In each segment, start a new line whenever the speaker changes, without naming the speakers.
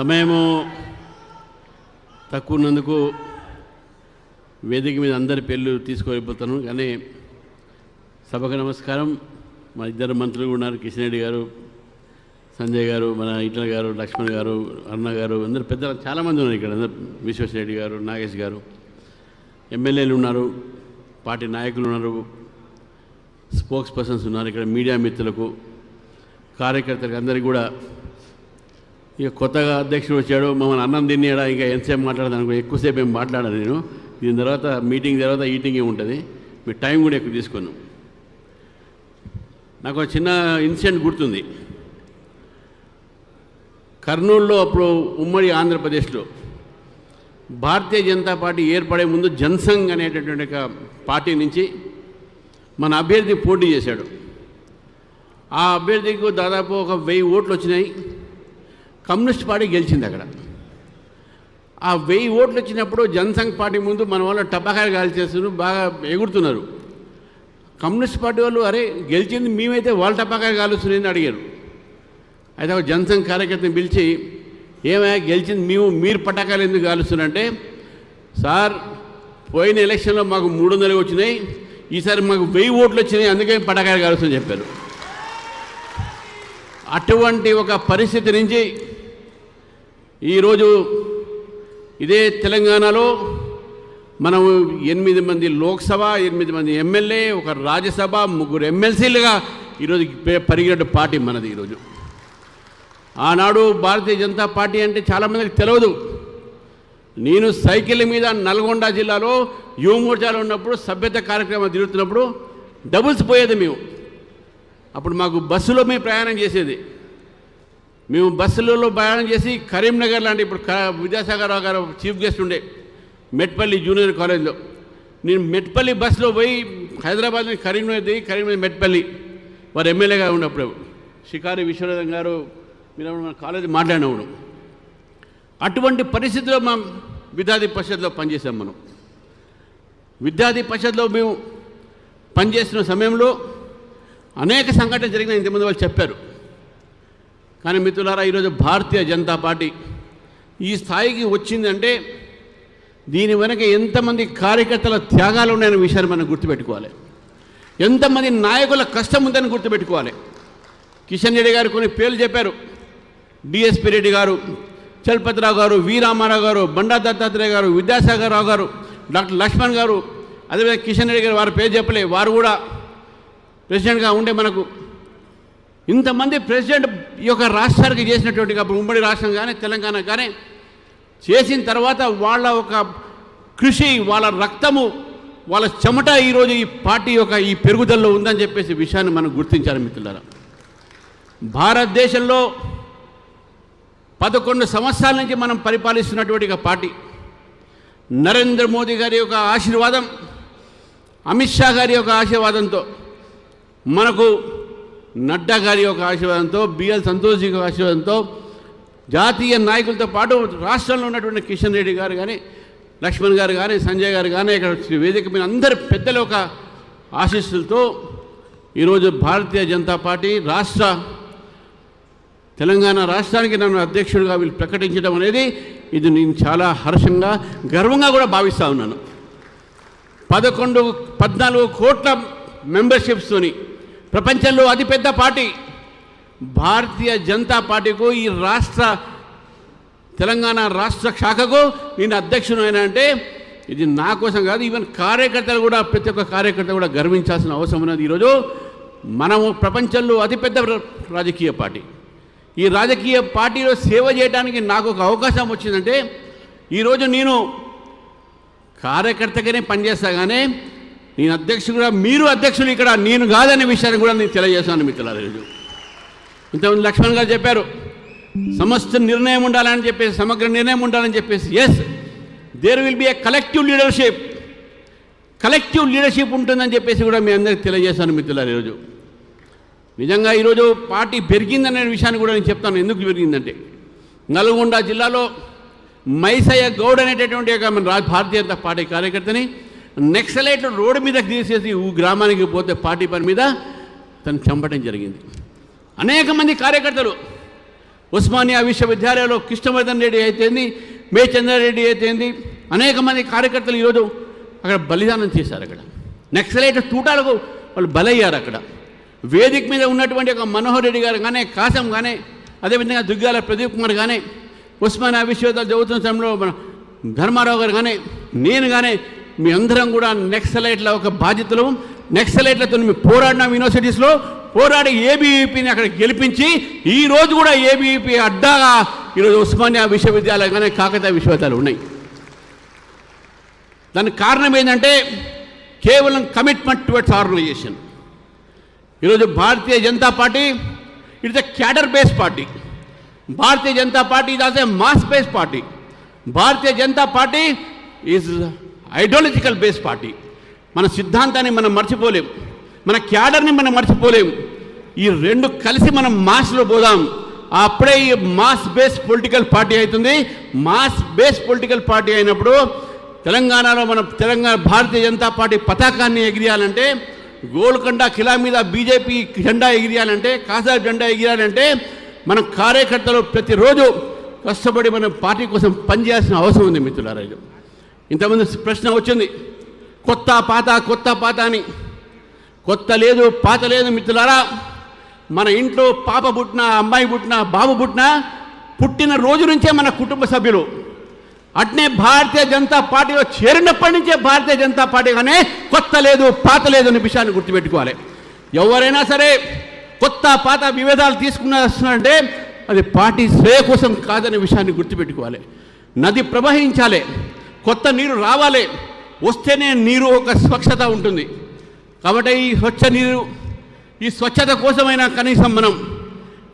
సమయము తక్కువ ఉన్నందుకు వేదిక మీద అందరి పేర్లు తీసుకువెళ్ళిపోతాను. కానీ సభకు నమస్కారం. మా ఇద్దరు మంత్రులు ఉన్నారు. కిషన్ రెడ్డి గారు సంజయ్ గారు మన ఇట్ల గారు లక్ష్మణ్ గారు అన్న గారు అందరు పెద్దలు చాలామంది ఉన్నారు ఇక్కడ. అందరు విశ్వేశ్వరరెడ్డి గారు నాగేష్ గారు. ఎమ్మెల్యేలు ఉన్నారు. పార్టీ నాయకులు ఉన్నారు. స్పోక్స్ పర్సన్స్ ఉన్నారు. ఇక్కడ మీడియా మిత్రులకు కార్యకర్తలకు అందరికీ కూడా ఇక కొత్తగా అధ్యక్షుడు వచ్చాడు మమ్మల్ని అన్నం తినేడా ఇంకా ఎంతసేపు మాట్లాడదాను ఎక్కువసేపు ఏం మాట్లాడాను నేను. దీని తర్వాత మీటింగ్ తర్వాత ఈటింగే ఉంటుంది? మీ టైం కూడా ఎక్కువ తీసుకున్నాం నాకు ఒక చిన్న ఇన్సిడెంట్ గుర్తుంది. కర్నూలులో అప్పుడు ఉమ్మడి ఆంధ్రప్రదేశ్లో భారతీయ జనతా పార్టీ ఏర్పడే ముందు జనసంఘ్ అనేటటువంటి ఒక పార్టీ నుంచి మన అభ్యర్థి పోటీ చేశాడు. ఆ అభ్యర్థికి దాదాపు ఒక వెయ్యి ఓట్లు వచ్చినాయి. కమ్యూనిస్ట్ పార్టీ గెలిచింది అక్కడ. ఆ వెయ్యి ఓట్లు వచ్చినప్పుడు జనసంఘ్ పార్టీ ముందు మన వాళ్ళు టపాకాయలు కాల్చేస్తున్నారు బాగా ఎగురుతున్నారు. కమ్యూనిస్ట్ పార్టీ వాళ్ళు అరే గెలిచింది మేమైతే వాళ్ళ టపాకాయలు కాలుస్తున్నాయని అడిగారు. అయితే ఒక జనసంఘ్ కార్యకర్తను పిలిచి ఏమయ్యా గెలిచింది మేము మీరు పటాకాయలు ఎందుకు కాలుస్తున్నారంటే సార్ పోయిన ఎలక్షన్లో మాకు మూడు వందలు వచ్చినాయి ఈసారి మాకు వెయ్యి ఓట్లు వచ్చినాయి అందుకే పటాకాయలు కాలుస్తుందని చెప్పారు. అటువంటి ఒక పరిస్థితి నుంచి ఈరోజు ఇదే తెలంగాణలో మనం ఎనిమిది మంది లోక్సభ ఎనిమిది మంది ఎమ్మెల్యే ఒక రాజ్యసభ ముగ్గురు ఎమ్మెల్సీలుగా ఈరోజు పె- పరిగినట్టు పార్టీ మనది ఈరోజు. ఆనాడు భారతీయ జనతా పార్టీ అంటే చాలామందికి తెలియదు నేను సైకిల్ మీద నల్గొండ జిల్లాలో యువమోర్చాలో ఉన్నప్పుడు సభ్యత కార్యక్రమం తిరుగుతున్నప్పుడు డబుల్స్ పోయేది మేము. అప్పుడు మాకు బస్సులో మేము ప్రయాణం చేసేది. మేము బస్సులలో ప్రయాణం చేసి కరీంనగర్ లాంటి ఇప్పుడు క- విద్యాసాగర్ గారు చీఫ్ గెస్ట్ ఉండే మెట్పల్లి జూనియర్ కాలేజ్లో. నేను మెట్పల్లి బస్సులో పోయి హైదరాబాద్ నుంచి కరీంనగర్ దిగి కరీంనగర్ మెట్పల్లి. వారు ఎమ్మెల్యేగా ఉన్నప్పుడు షికారి విశ్వనాథం గారు మీరు మన కాలేజీ మాట్లాడినప్పుడు. అటువంటి పరిస్థితిలో మా విద్యార్థి పరిషత్లో పనిచేసాం మనం. విద్యార్థి పరిషత్లో మేము పనిచేస్తున్న సమయంలో అనేక సంఘటనలు జరిగిన ఇంతమంది వాళ్ళు చెప్పారు. కానీ మిత్రులారా ఈరోజు భారతీయ జనతా పార్టీ ఈ స్థాయికి వచ్చిందంటే దీని వెనక ఎంతమంది కార్యకర్తల త్యాగాలు ఉన్నాయనే విషయాన్ని మనం గుర్తుపెట్టుకోవాలి. ఎంతమంది నాయకుల కష్టం ఉందని గుర్తుపెట్టుకోవాలి. కిషన్ రెడ్డి గారు కొన్ని పేర్లు చెప్పారు. డిఎస్పి రెడ్డి గారు చలపతిరావు గారు వి రామారావు గారు బండా దత్తాత్రేయ గారు విద్యాసాగర్ రావు గారు డాక్టర్ లక్ష్మణ్ గారు అదేవిధంగా కిషన్ రెడ్డి గారు వారి పేరు చెప్పలే వారు కూడా ప్రెసిడెంట్గా ఉండే మనకు ఇంతమంది ప్రెసిడెంట్ ఈ యొక్క రాష్ట్రానికి చేసినటువంటి ఉమ్మడి రాష్ట్రం కానీ తెలంగాణ కానీ చేసిన తర్వాత వాళ్ళ ఒక కృషి వాళ్ళ రక్తము వాళ్ళ చెమట ఈరోజు ఈ పార్టీ యొక్క ఈ పెరుగుదలలో ఉందని చెప్పేసి విషయాన్ని మనం గుర్తించాలి మిత్రులారా. భారతదేశంలో పదకొండు సంవత్సరాల నుంచి మనం పరిపాలిస్తున్నటువంటి పార్టీ. నరేంద్ర మోదీ గారి యొక్క ఆశీర్వాదం అమిత్ షా గారి యొక్క ఆశీర్వాదంతో మనకు నడ్డా గారి యొక్క ఆశీర్వాదంతో బిఎల్ సంతోష్ యొక్క ఆశీర్వాదంతో జాతీయ నాయకులతో పాటు రాష్ట్రంలో ఉన్నటువంటి కిషన్ రెడ్డి గారు కానీ లక్ష్మణ్ గారు కానీ సంజయ్ గారు కానీ ఇక్కడ వేదిక మీద అందరి పెద్దల యొక్క ఆశీస్సులతో ఈరోజు భారతీయ జనతా పార్టీ రాష్ట్ర తెలంగాణ రాష్ట్రానికి నన్ను అధ్యక్షుడిగా వీళ్ళు ప్రకటించడం అనేది ఇది నేను చాలా హర్షంగా గర్వంగా కూడా భావిస్తూ ఉన్నాను. పదకొండు పద్నాలుగు కోట్ల మెంబర్షిప్స్తోని ప్రపంచంలో అతిపెద్ద పార్టీ భారతీయ జనతా పార్టీకు ఈ రాష్ట్ర తెలంగాణ రాష్ట్ర శాఖకు నేను అధ్యక్షుడు అయినా అంటే ఇది నా కోసం కాదు ఈవెన్ కార్యకర్తలు కూడా ప్రతి ఒక్క కార్యకర్త కూడా గర్వించాల్సిన అవసరం ఉన్నది ఈరోజు. మనము ప్రపంచంలో అతిపెద్ద రాజకీయ పార్టీ. ఈ రాజకీయ పార్టీలో సేవ చేయడానికి నాకు ఒక అవకాశం వచ్చిందంటే ఈరోజు నేను కార్యకర్తగానే పనిచేస్తా కానీ నేను అధ్యక్షుడు మీరు అధ్యక్షులు ఇక్కడ నేను కాదనే విషయాన్ని కూడా నేను తెలియజేస్తాను మిత్రులారా ఈరోజు. ఇంతకుముందు లక్ష్మణ్ గారు చెప్పారు సమస్త నిర్ణయం ఉండాలని చెప్పేసి సమగ్ర నిర్ణయం ఉండాలని చెప్పేసి as there will be a collective leadership collective leadership ఉంటుందని చెప్పేసి కూడా మీ అందరికి తెలియజేశాను మిత్రులారు ఈరోజు. నిజంగా ఈరోజు పార్టీ పెరిగిందనే విషయాన్ని కూడా నేను చెప్తాను. ఎందుకు పెరిగిందంటే నల్గొండ జిల్లాలో మైసయ్య గౌడ్ అనేటటువంటి ఒక మన భారతీయ జనతా పార్టీ కార్యకర్తని నెక్సలైట్ రోడ్డు మీద తీసేసి ఊ గ్రామానికి పోతే పార్టీ పని మీద తను చంపడం జరిగింది. అనేక మంది కార్యకర్తలు ఉస్మానియా విశ్వవిద్యాలయంలో కృష్ణవర్ధన్ రెడ్డి అయితేంది మే చంద్రారెడ్డి అయితేంది అనేక మంది కార్యకర్తలు ఈరోజు అక్కడ బలిదానం చేశారు అక్కడ. నక్సలైట్ తూటాలకు వాళ్ళు బలయ్యారు అక్కడ. వేదిక మీద ఉన్నటువంటి ఒక మనోహర్ రెడ్డి గారు కానీ కాసం కానీ అదేవిధంగా దుగ్గాల ప్రదీప్ కుమార్ కానీ ఉస్మానియా విశ్వవిద్యాలయం చదువుతున్న సమయంలో ధర్మారావు గారు కానీ నేను కానీ మీ అందరం కూడా నెక్సలైట్ల ఒక బాధ్యతలు. నెక్సలైట్లతో మేము పోరాడినాం యూనివర్సిటీస్లో పోరాడి ఏబీవీపీని అక్కడ గెలిపించి ఈ రోజు కూడా ఏబీవీపీ అడ్డాగా ఈరోజు ఉస్మానియా విశ్వవిద్యాలయం కానీ కాకతీయ విశ్వవిద్యాలయాలు ఉన్నాయి. దానికి కారణం ఏంటంటే కేవలం కమిట్మెంట్ టువర్డ్స్ ఆర్గనైజేషన్ ఈరోజు Bharatiya Janata Party it's a cadre base party Bharatiya Janata Party is also mass base party Bharatiya Janata Party is ideological base party. మన సిద్ధాంతాన్ని మనం మర్చిపోలేం. మన క్యాడర్ని మనం మర్చిపోలేం. ఈ రెండు కలిసి మనం మాస్లో పోదాం. అప్పుడే ఈ మాస్ బేస్ పొలిటికల్ పార్టీ అవుతుంది. మాస్ బేస్ పొలిటికల్ పార్టీ అయినప్పుడు తెలంగాణలో మన తెలంగాణ భారతీయ జనతా పార్టీ పతాకాన్ని ఎగిరియాలంటే గోల్కొండ కిలా మీద బీజేపీ జెండా ఎగిరియాలంటే కాసా జెండా ఎగిరాలంటే మన కార్యకర్తలు ప్రతిరోజు కష్టపడి మన పార్టీ కోసం పనిచేయాల్సిన అవసరం ఉంది మిత్రులారా ఇంతమంది ప్రశ్న వచ్చింది కొత్త పాత కొత్త పాత అని. కొత్త లేదు పాత లేదు మిత్రులారా మన ఇంట్లో పాప పుట్టిన అమ్మాయి పుట్టిన బాబు పుట్టిన పుట్టిన రోజు నుంచే మన కుటుంబ సభ్యులు. అట్నే భారతీయ జనతా పార్టీలో చేరినప్పటి నుంచే భారతీయ జనతా పార్టీ కానీ కొత్త లేదు పాత లేదు అనే విషయాన్ని గుర్తుపెట్టుకోవాలి. ఎవరైనా సరే కొత్త పాత విభేదాలు తీసుకున్నారంటే అది పార్టీ శ్రేయ కోసం కాదనే విషయాన్ని గుర్తుపెట్టుకోవాలి. నది ప్రవహించాలి. కొత్త నీరు రావాలి. వస్తేనే నీరు ఒక స్వచ్ఛత ఉంటుంది. కాబట్టి ఈ స్వచ్ఛ నీరు ఈ స్వచ్ఛత కోసమైనా కనీసం మనం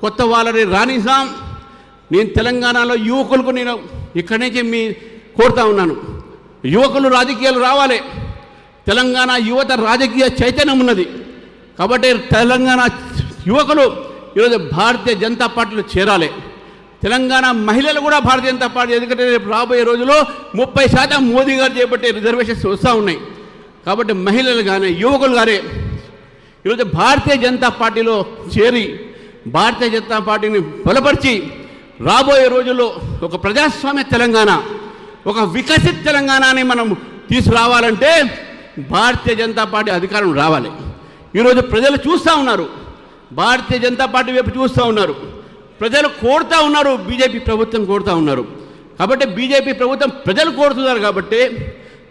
కొత్త వాళ్ళని రాణిస్తాం నేను తెలంగాణలో యువకులకు నేను ఇక్కడి నుంచి మీ కోరుతా ఉన్నాను. యువకులు రాజకీయాలు రావాలి. తెలంగాణ యువత రాజకీయ చైతన్యం ఉన్నది. కాబట్టి తెలంగాణ యువకులు ఈరోజు భారతీయ జనతా పార్టీలో చేరాలి. తెలంగాణ మహిళలు కూడా భారతీయ జనతా పార్టీ ఎందుకంటే రేపు రాబోయే రోజుల్లో ముప్పై శాతం మోదీ గారు చేపట్టే రిజర్వేషన్స్ వస్తూ ఉన్నాయి. కాబట్టి మహిళలు కానీ యువకులు కానీ ఈరోజు భారతీయ జనతా పార్టీలో చేరి భారతీయ జనతా పార్టీని బలపరిచి రాబోయే రోజుల్లో ఒక ప్రజాస్వామ్య తెలంగాణ ఒక వికసిత తెలంగాణని మనం తీసుకురావాలంటే భారతీయ జనతా పార్టీ అధికారం రావాలి. ఈరోజు ప్రజలు చూస్తూ ఉన్నారు. భారతీయ జనతా పార్టీ వైపు చూస్తూ ఉన్నారు. ప్రజలు కోరుతూ ఉన్నారు బీజేపీ ప్రభుత్వం కోరుతూ ఉన్నారు. కాబట్టి బీజేపీ ప్రభుత్వం ప్రజలు కోరుతున్నారు కాబట్టి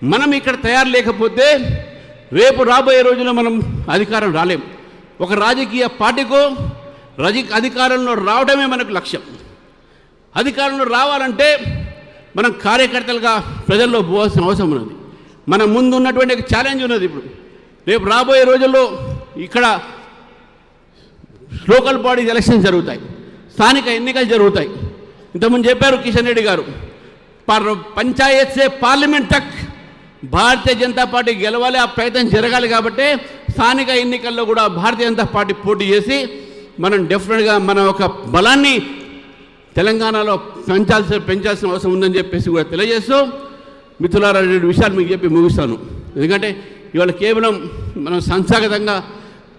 మనం ఇక్కడ తయారు లేకపోతే రేపు రాబోయే రోజుల్లో మనం అధికారం రాలేం. ఒక రాజకీయ పార్టీకో రజ అధికారంలో రావడమే మనకు లక్ష్యం. అధికారంలో రావాలంటే మనం కార్యకర్తలుగా ప్రజల్లో పోవాల్సిన అవసరం ఉన్నది. మన ముందు ఉన్నటువంటి ఒక ఛాలెంజ్ ఉన్నది ఇప్పుడు. రేపు రాబోయే రోజుల్లో ఇక్కడ లోకల్ బాడీస్ ఎలక్షన్స్ జరుగుతాయి. స్థానిక ఎన్నికలు జరుగుతాయి. ఇంతకుముందు చెప్పారు కిషన్ రెడ్డి గారు పర్ పంచాయత్ సే పార్లమెంట్ తక్ భారతీయ జనతా పార్టీ గెలవాలి ఆ ప్రయత్నం జరగాలి కాబట్టి స్థానిక ఎన్నికల్లో కూడా భారతీయ జనతా పార్టీ పోటీ చేసి మనం డెఫినెట్గా మన ఒక బలాన్ని తెలంగాణలో పెంచాల్సిన పెంచాల్సిన అవసరం ఉందని చెప్పేసి కూడా తెలియజేస్తూ మిత్రులారా రెండు విషయాలు మీకు చెప్పి ముగిస్తాను. ఎందుకంటే ఇవాళ కేవలం మనం సంస్థాగతంగా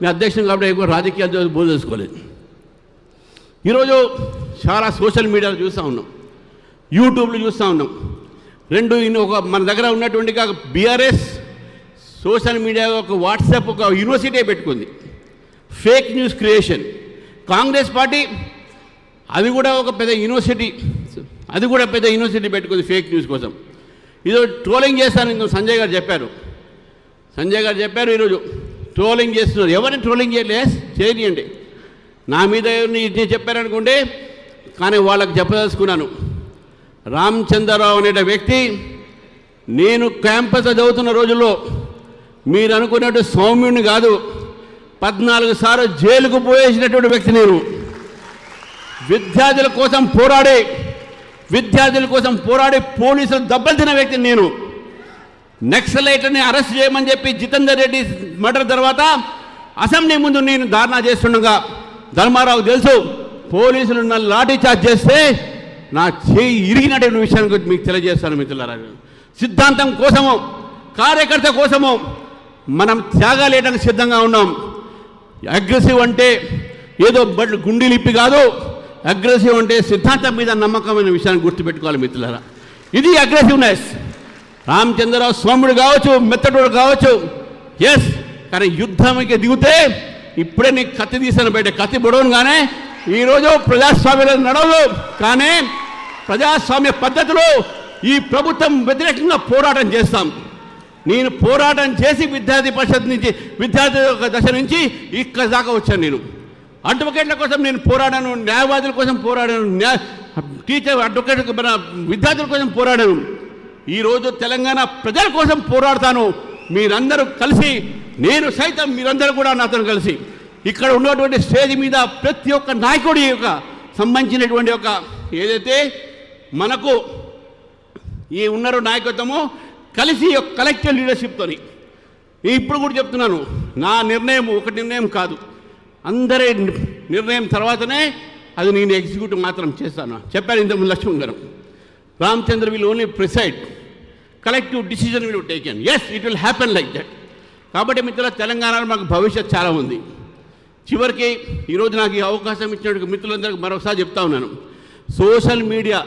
మీ అధ్యక్షం కాబట్టి ఎక్కువ రాజకీయాలు బోధ చేసుకోలేదు. ఈరోజు చాలా సోషల్ మీడియాలో చూస్తూ ఉన్నాం. యూట్యూబ్లో చూస్తూ ఉన్నాం. రెండు ఒక మన దగ్గర ఉన్నటువంటి బీఆర్ఎస్ సోషల్ మీడియా ఒక వాట్సాప్ ఒక యూనివర్సిటీ పెట్టుకుంది. Fake news creation. Congress party అది కూడా ఒక పెద్ద యూనివర్సిటీ. అది కూడా పెద్ద యూనివర్సిటీ పెట్టుకుంది ఫేక్ న్యూస్ కోసం. ఇది ట్రోలింగ్ చేస్తాను సంజయ్ గారు చెప్పారు. సంజయ్ గారు చెప్పారు ఈరోజు. ట్రోలింగ్ చేస్తున్నారు. ఎవరిని ట్రోలింగ్ చేయలే చేయనియండి నా మీద ఎవరిని ఇది చెప్పారనుకోండి కానీ వాళ్ళకి చెప్పదలుచుకున్నాను. రామచంద్రరావు అనే వ్యక్తి నేను క్యాంపస్ చదువుతున్న రోజుల్లో మీరు అనుకున్నట్టు సౌమ్యుడిని కాదు పద్నాలుగు సార్లు జైలుకు పోయేసినటువంటి వ్యక్తి నేను. విద్యార్థుల కోసం పోరాడే విద్యార్థుల కోసం పోరాడి పోలీసులు దెబ్బలు తిన్న వ్యక్తిని నేను. నక్సలైట్ని అరెస్ట్ చేయమని చెప్పి జితేందర్ రెడ్డి మర్డర్ తర్వాత అసెంబ్లీ ముందు నేను ధారణా చేస్తుండగా ధర్మారావు తెలుసు పోలీసులు నన్ను లాఠీ చార్జ్ చేస్తే నా చేయి ఇరిగినటువంటి విషయాన్ని గురించి మీకు తెలియజేస్తాను మిత్రులారా. సిద్ధాంతం కోసము కార్యకర్త కోసము మనం త్యాగాలేయడానికి సిద్ధంగా ఉన్నాం. అగ్రెసివ్ అంటే ఏదో బట్ గుండీలిప్పి కాదు అగ్రెసివ్ అంటే సిద్ధాంతం మీద నమ్మకమైన విషయాన్ని గుర్తుపెట్టుకోవాలి మిత్రులారా. ఇది అగ్రెసివ్నెస్. రామచంద్రరావు స్వాముడు కావచ్చు మెత్తడు కావచ్చు ఎస్ కానీ యుద్ధంకి దిగితే ఇప్పుడే నీకు కత్తి తీసాను బయట. కత్తి పొడవనుగానే ఈరోజు ప్రజాస్వామ్యం నడవదు కానీ ప్రజాస్వామ్య పద్ధతిలో ఈ ప్రభుత్వం వ్యతిరేకంగా పోరాటం చేస్తాం. నేను పోరాటం చేసి విద్యార్థి పరిషత్ నుంచి విద్యార్థి యొక్క దశ నుంచి ఇక్కడ దాకా వచ్చాను నేను. అడ్వకేట్ల కోసం నేను పోరాడాను న్యాయవాదుల కోసం పోరాడాను న్యాయ టీచర్ అడ్వకేట్ మన విద్యార్థుల కోసం పోరాడాను. ఈరోజు తెలంగాణ ప్రజల కోసం పోరాడతాను. మీరందరూ కలిసి నేను సైతం మీరందరూ కూడా నాతో కలిసి ఇక్కడ ఉన్నటువంటి స్టేజ్ మీద ప్రతి ఒక్క నాయకుడి యొక్క సంబంధించినటువంటి ఒక ఏదైతే మనకు ఈ ఉన్నారు నాయకత్వము కలిసి ఒక కలెక్టివ్ లీడర్షిప్తోని ఇప్పుడు కూడా చెప్తున్నాను నా నిర్ణయం ఒక నిర్ణయం కాదు. అందరి నిర్ణయం తర్వాతనే అది నేను ఎగ్జిక్యూటివ్ మాత్రం చేస్తాను. చెప్పాను ఇంతకుముందు లక్ష్మణ్ గారు. Ramachandra will only preside collective decision will taken as it will happen like that కాబట్టి మిత్రుల తెలంగాణలో మాకు భవిష్యత్ చాలా ఉంది. చివరికి ఈరోజు నాకు ఈ అవకాశం ఇచ్చినట్టు మిత్రులందరికీ మరొకసారి చెప్తా ఉన్నాను. సోషల్ మీడియా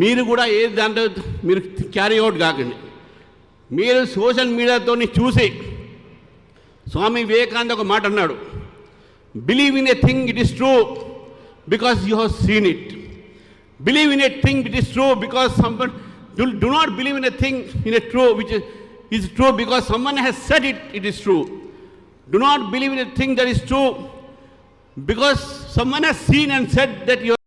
మీరు కూడా ఏ దాంట్లో మీరు క్యారీ అవుట్ కాకండి. మీరు సోషల్ మీడియాతో చూసి స్వామి వివేకానంద ఒక మాట అన్నాడు. Believe in a thing it is true because you have seen it believe in a thing it is true because Do, do not believe in a thing, in a true, which is, is true because someone has said it, it is true. Do not believe in a thing that is true because someone has seen and said that you